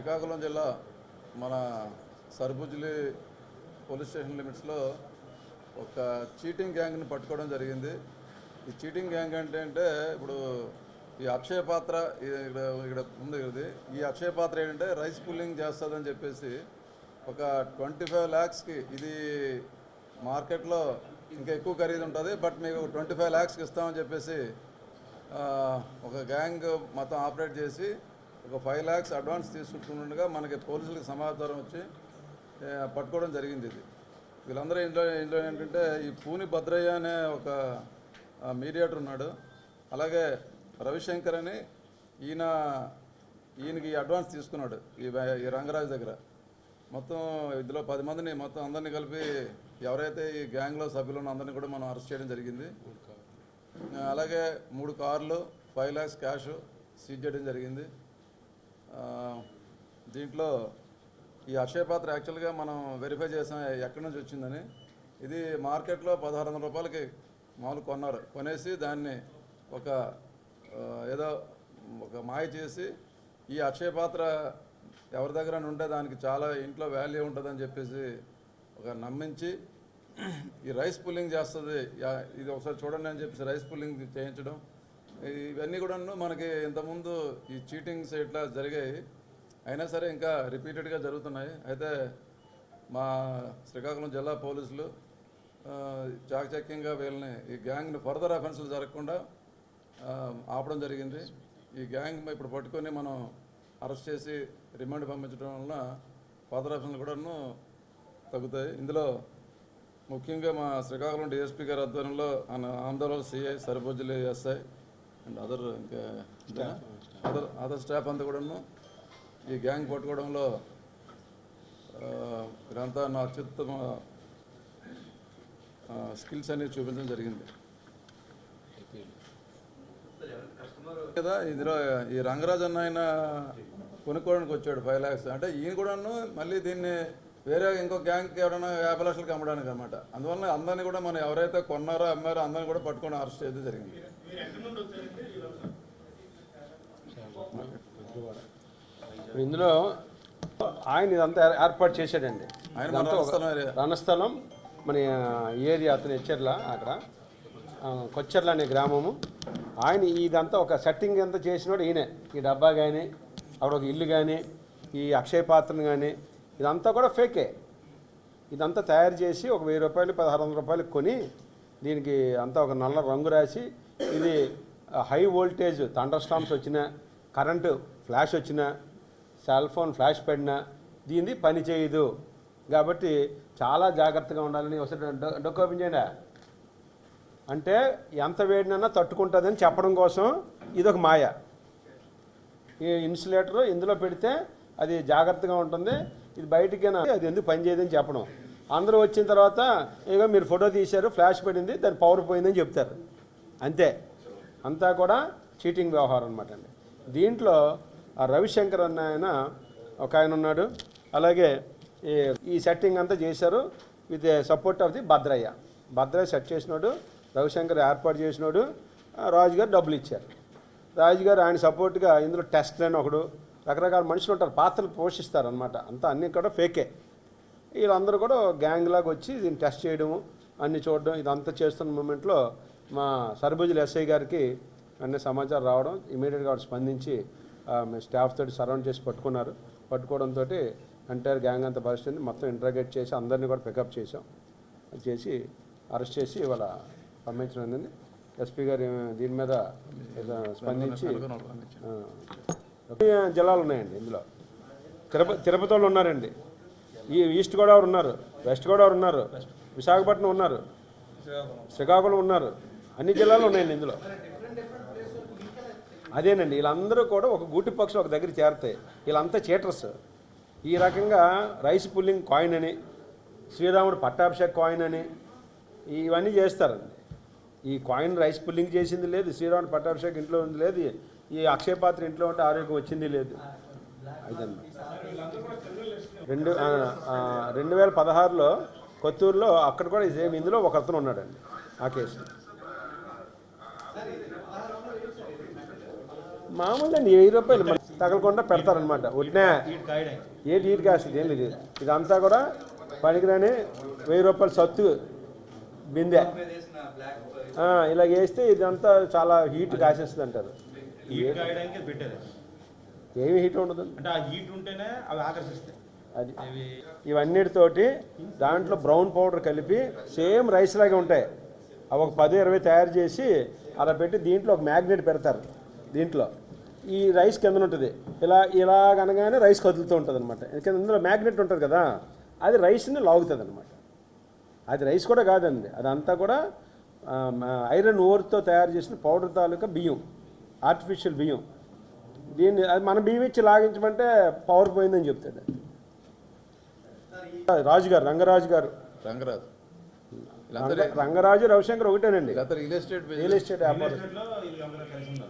శ్రీకాకుళం జిల్లా మన సర్బుజ్లి police station లిమిట్స్లో ఒక చీటింగ్ గ్యాంగ్ని పట్టుకోవడం జరిగింది. ఈ చీటింగ్ గ్యాంగ్ అంటే అంటే ఇప్పుడు ఈ అక్షయ పాత్ర ఇక్కడ ఇక్కడ ఉంది ఇది ఈ అక్షయ పాత్ర ఏంటంటే రైస్ పుల్లింగ్ చేస్తుందని చెప్పేసి ఒక ట్వంటీ ఫైవ్ ల్యాక్స్కి ఇది మార్కెట్లో ఇంకా ఎక్కువ ఖరీదు ఉంటుంది. బట్ మీకు ట్వంటీ ఫైవ్ ల్యాక్స్కి ఇస్తామని చెప్పేసి ఒక గ్యాంగ్ మొత్తం ఆపరేట్ చేసి ఒక ఫైవ్ ల్యాక్స్ అడ్వాన్స్ తీసుకుంటుండగా మనకి పోలీసులకు సమాచారం వచ్చి పట్టుకోవడం జరిగింది ఇది. వీళ్ళందరూ ఇంట్లో ఇంట్లో ఏంటంటే ఈ పూని భద్రయ్య అనే ఒక మీడియేటర్ ఉన్నాడు. అలాగే రవిశంకర్ అని ఈయన ఈయనకి అడ్వాన్స్ తీసుకున్నాడు ఈ ఈ రంగరాజు దగ్గర. మొత్తం ఇందులో పది మందిని మొత్తం అందరినీ కలిపి ఎవరైతే ఈ గ్యాంగ్లో సభ్యులు ఉన్న అందరినీ కూడా మనం అరెస్ట్ చేయడం జరిగింది. అలాగే మూడు కార్లు ఫైవ్ ల్యాక్స్ క్యాష్ సీజ్ చేయడం జరిగింది. దీంట్లో ఈ అక్షయ పాత్ర యాక్చువల్గా మనం వెరిఫై చేసాం ఎక్కడి నుంచి వచ్చిందని. ఇది మార్కెట్లో పదహారు వందల రూపాయలకి మామూలు కొన్నారు. కొనేసి దాన్ని ఒక ఏదో ఒక మాయ చేసి ఈ అక్షయ పాత్ర ఎవరి దగ్గర ఉంటే దానికి చాలా ఇంట్లో వాల్యూ ఉంటుందని చెప్పేసి ఒక నమ్మించి ఈ రైస్ పుల్లింగ్ చేస్తుంది. ఇది ఒకసారి చూడండి అని చెప్పేసి రైస్ పుల్లింగ్ చేయించడం ఇవన్నీ కూడా మనకి ఇంతకుముందు ఈ చీటింగ్స్ ఇట్లా జరిగాయి. అయినా సరే ఇంకా రిపీటెడ్గా జరుగుతున్నాయి. అయితే మా శ్రీకాకుళం జిల్లా పోలీసులు చాకచక్యంగా వీళ్ళని ఈ గ్యాంగ్ని ఫర్దర్ అఫెన్సులు జరగకుండా ఆపడం జరిగింది. ఈ గ్యాంగ్ ఇప్పుడు పట్టుకొని మనం అరెస్ట్ చేసి రిమాండ్ పంపించడం వలన ఫర్దర్ అఫెన్సులు కూడాను తగ్గుతాయి. ఇందులో ముఖ్యంగా మా శ్రీకాకుళం డిఎస్పీ గారి ఆధ్వర్యంలో ఆంధ్రలో ఆందోళన సిఐ సరిపోజులు ఎస్ఐ అండ్ అదర్ ఇంకా అదర్ అదర్ స్టాఫ్ అంతా కూడాను ఈ గ్యాంగ్ పట్టుకోవడంలో ఆ, వీరంతా నా అత్యుత్తమ స్కిల్స్ అనేవి చూపించడం జరిగింది. కదా ఇందులో ఈ రంగరాజ్ అన్న ఆయన కొనుక్కోవడానికి వచ్చాడు ఫైవ్ ల్యాక్స్ అంటే ఈయన కూడాను మళ్ళీ దీన్ని వేరే ఇంకో గ్యాంగ్కి ఎవరైనా యాభై లక్షలకి అమ్మడానికి అనమాట అందువల్ల అందరినీ కూడా మనం ఎవరైతే కొన్నారో అమ్మారో అందరిని కూడా పట్టుకొని అరెస్ట్ చేయడం జరిగింది. ఇప్పుడు ఇందులో ఆయన ఇదంతా ఏర్- ఏర్పాటు చేశాడండి. రణస్థలం మన ఏరియా అతను హెచ్చర్ల అక్కడ. కొచ్చెర్ల అనే గ్రామము. ఆయన ఇదంతా ఒక సెట్టింగ్ అంతా చేసినోడు ఈయనే. ఈ డబ్బా కానీ అక్కడ ఒక ఇల్లు కానీ ఈ అక్షయ పాత్రను కానీ ఇదంతా కూడా ఫేకే. ఇదంతా తయారు చేసి ఒక వెయ్యి రూపాయలు పదహారు వందల రూపాయలకు కొని దీనికి అంతా ఒక నల్ల రంగు రాసి ఇది హై వోల్టేజ్ థండర్ స్టామ్స్ వచ్చిన కరెంటు ఫ్లాష్ వచ్చినా సెల్ ఫోన్ ఫ్లాష్ పడినా దీనిది పని చేయదు. కాబట్టి చాలా జాగ్రత్తగా ఉండాలని ఒకసారి డొ- ఓపెన్ చేయండి. అంటే ఎంత వేడినన్నా తట్టుకుంటుందని చెప్పడం కోసం ఇదొక మాయ. ఈ ఇన్సులేటర్ ఇందులో పెడితే అది జాగ్రత్తగా ఉంటుంది. ఇది బయటికైనా అది ఎందుకు పనిచేయదని చెప్పడం. అందరూ వచ్చిన తర్వాత ఇక మీరు ఫోటో తీశారు ఫ్లాష్ పడింది దాని పవర్ పోయిందని చెప్తారు. అంతే. అంతా కూడా చీటింగ్ వ్యవహారం అనమాట అండి. దీంట్లో ఆ రవిశంకర్ అన్న ఆయన ఒక ఆయన ఉన్నాడు. అలాగే ఈ ఈ సెట్టింగ్ అంతా చేశారు with support of the Bhadraiah. Bhadraiah set చేసినాడు రవిశంకర్ ఏర్పాటు చేసినాడు రాజు గారు డబ్బులు ఇచ్చారు. రాజుగారు ఆయన సపోర్ట్గా ఇందులో టెస్ట్ అని ఒకడు రకరకాల మనుషులు ఉంటారు పాత్రలు పోషిస్తారు అనమాట అంతా అన్నీ కూడా ఫేకే వీళ్ళందరూ కూడా గ్యాంగ్ లాగా వచ్చి దీన్ని టెస్ట్ చేయడము అన్ని చూడడం ఇదంతా చేస్తున్న మూమెంట్లో మా సర్బుజుల ఎస్ఐ గారికి అనే సమాచారం రావడం ఇమీడియట్గా స్పందించి మీ స్టాఫ్ తోటి సరౌండ్ చేసి పట్టుకున్నారు. పట్టుకోవడంతో ఎంటైర్ గ్యాంగ్ అంతా పరిస్థితి మొత్తం ఇంటర్గేట్ చేసి అందరినీ కూడా పికప్ చేసాం చేసి అరెస్ట్ చేసి ఇవాళ పంపించడం ఎస్పీ గారు దీని మీద ఏదో స్పందించి జిల్లాలు ఉన్నాయండి ఇందులో. తిరుపతి తిరుపతి వాళ్ళు ఉన్నారండి. ఈ ఈస్ట్ గోదావరి ఉన్నారు వెస్ట్ గోదావరి ఉన్నారు విశాఖపట్నం ఉన్నారు శ్రీకాకుళం ఉన్నారు. అన్ని జిల్లాలు ఉన్నాయండి ఇందులో. అదేనండి వీళ్ళందరూ కూడా ఒక గూటి పక్షులు ఒక దగ్గర చేరతాయి. వీళ్ళంతా చీటర్స్ ఈ రకంగా రైస్ పుల్లింగ్ కాయిన్ అని శ్రీరాముడు పట్టాభిషేక్ కాయిన్ అని ఇవన్నీ చేస్తారండి. ఈ కాయిన్ రైస్ పుల్లింగ్ చేసింది లేదు శ్రీరాముడు పట్టాభిషేక్ ఇంట్లో ఉంది లేదు ఈ అక్షయ పాత్ర ఇంట్లో ఉంటే ఆరోగ్యం వచ్చింది లేదు. అదండి రెండు రెండు వేల పదహారులో కొత్తూరులో అక్కడ కూడా సేమ్ ఇందులో ఒక అతను ఉన్నాడండి ఆ కేసు మామూలు అండి వెయ్యి రూపాయలు తగలకుండా పెడతారనమాట ఒట్టినే హీట్ కాయడం ఏ హీట్ కాస్తుంది ఏం లేదు. ఇదంతా కూడా పనికిరాని వెయ్యి రూపాయల సత్తు బిందె. ఇలా వేస్తే ఇదంతా చాలా హీట్ కాసేస్తుంది అంటారు. ఏమి హీట్ ఉండదు. అది. ఇవి ఇవన్నిటితోటి దాంట్లో బ్రౌన్ పౌడర్ కలిపి సేమ్ రైస్ లాగే ఉంటాయి. అవి ఒక పది ఇరవై తయారు చేసి అలా పెట్టి దీంట్లో ఒక మ్యాగ్నెట్ పెడతారు. దీంట్లో. ఈ రైస్ కింద ఉంటుంది. ఇలా ఇలా అనగానే రైస్ కదులుతూ ఉంటుంది అనమాట కింద ఇందులో మ్యాగ్నెట్ ఉంటుంది కదా అది రైస్ని లాగుతుంది అనమాట అది రైస్ కూడా కాదండి. అదంతా కూడా ఐరన్ ఓర్తో తయారు చేసిన పౌడర్ తాలూకా బియ్యం ఆర్టిఫిషియల్ బియ్యం. దీన్ని అది మన బియ్యం ఇచ్చి లాగించమంటే పవర్ పోయిందని చెప్తాడు. రాజు గారు రంగరాజు గారు. రంగరాజు. రంగరాజు రవిశంకర్ ఒకటేనండి. రియల్ ఎస్టేట్ రియల్ ఎస్టేట్ వ్యాపారం.